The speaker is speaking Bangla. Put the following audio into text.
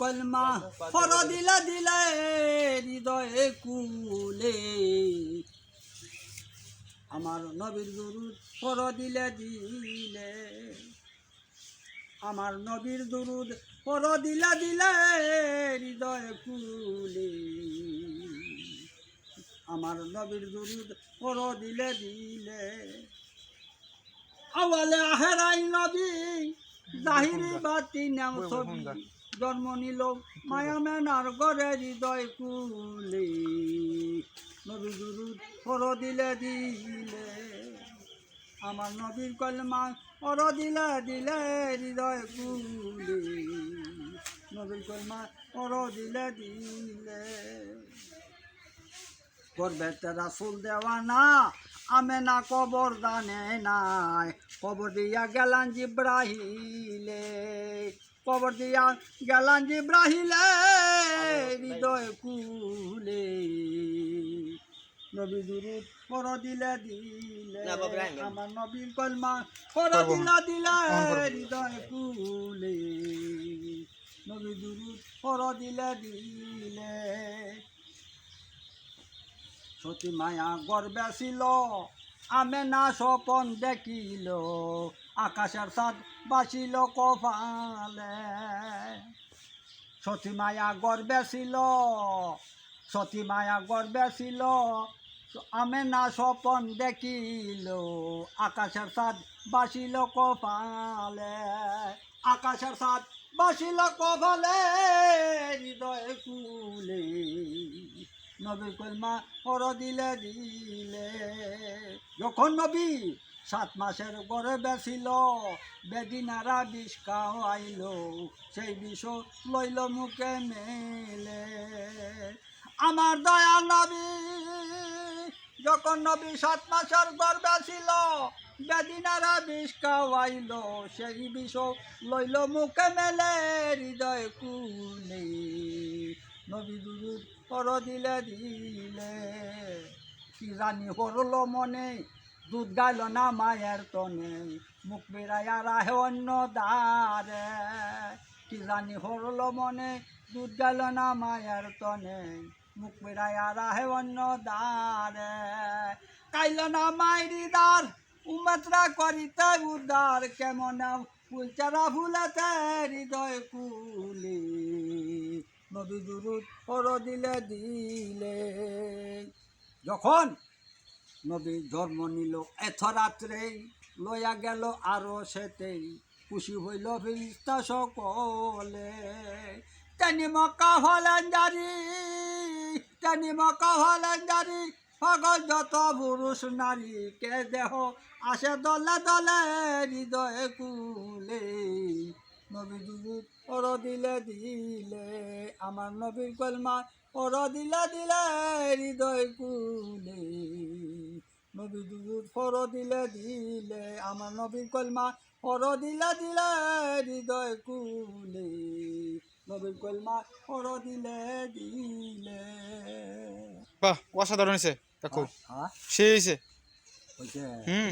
কলমা দিলে হৃদয়ে কুলে। আমার নবীর দুরুদ ফর দিলে দিলে। আমার নবীর দুরুদ ফর দিলে দিলে হৃদয় কুলে। আমার নবীর দুরুদ ফর দিলে দিলে। আওয়ালে আহেরাই নবী, জাহিরি বাতি নাম ছবি। জন্ম নিল। মায়া মেনার গড়ে হৃদয় কুলে, নবী দুরুদ ফর দিলে। দিলে আমার নবীর কলমা ফর দিলে দিলে হৃদয় কুলে। নবীর কলমা ফর দিলে। দিলে করবে তেরা ফুল দেওয়া না আমে না কবর দানে নাই। কবর দিয়া গেলান জিব্রাহিলে। কবর দিয়া গেলান জিব্রাহিলে হৃদয় কুলে নবী দুরুদ পর দিলে দিলে আমার নবীর কলমা পর দিলে দিলে হৃদয় কুলে নবী দুরুদ পর দিলে দিলে। সতী মায়া গর্বে ছিল আমে না স্বপন দেখিল, আকাশের সাদ বাসিল কপালে। সতী মায়া গর্বে ছিল, সতী মায়া গর্বে ছিল, আমে না স্বপন দেখিল, আকাশের সাদ বাসিল কপালে। আকাশের সাদ বাসিল কপালে, হৃদয় কুলে নবী কলমা পর দিলে দিলে। যখন নবী সাত মাসের গড়ে বেছিল, বেদিনারা বিষ আইল সেই বিষ লইল মুখে মেলে। আমার দয়া নবী, যখন নবী সাত মাসের গর্বে ছিল বেদিনারা বিষ খাওয়াইল, সেই বিষ লইল মুখে মেলে, হৃদয় কুলে। নবী দুরুদ পর দিলে দিলে। কি জানি হরল মনে, দুধ গাইল না মায়ের তনে। মুখ বেড়াইয়া রাহে অন্য দ্বারে। কি জানি হরল মনে, দুধ গাইল না মায়ের তনে। মুখ বেড়াইয়া রাহে অন্য দ্বারে। কাইল না মাইরি দ্বার উমাত্রা করিতে উদ্ধার কেমন ফুলচারা ফুলেতে হৃদয় কুলি নদী দুরুদ দিলে দিলে। যখন নবী জন্ম নিল এথ রাত্রেই লইয়া গেল আরও সেতেই। খুশি হইল ফিরিস্তা সকলে। তেনি মক্কা হলেন জারি তেনি মক্কা হলেন জারি পাগল যত পুরুষ নারী কে দেহ আসে দলে দলে হৃদয় কুলে। নবী দুরুদ পর দিলে দিলে আমার নবীর কলমা পর দিলে দিলে হৃদয় কুলে। নবী দুরুদ পর দিলে দিলে আমার নবীর কলমা পর দিলে দিলে হৃদয় কুলে। নবীর কলমা পর দিলে দিলে। বাহ অসাধারণ হয়েছে। কাকু হ্যাঁ সে হয়েছে। হয়েছে। হুম।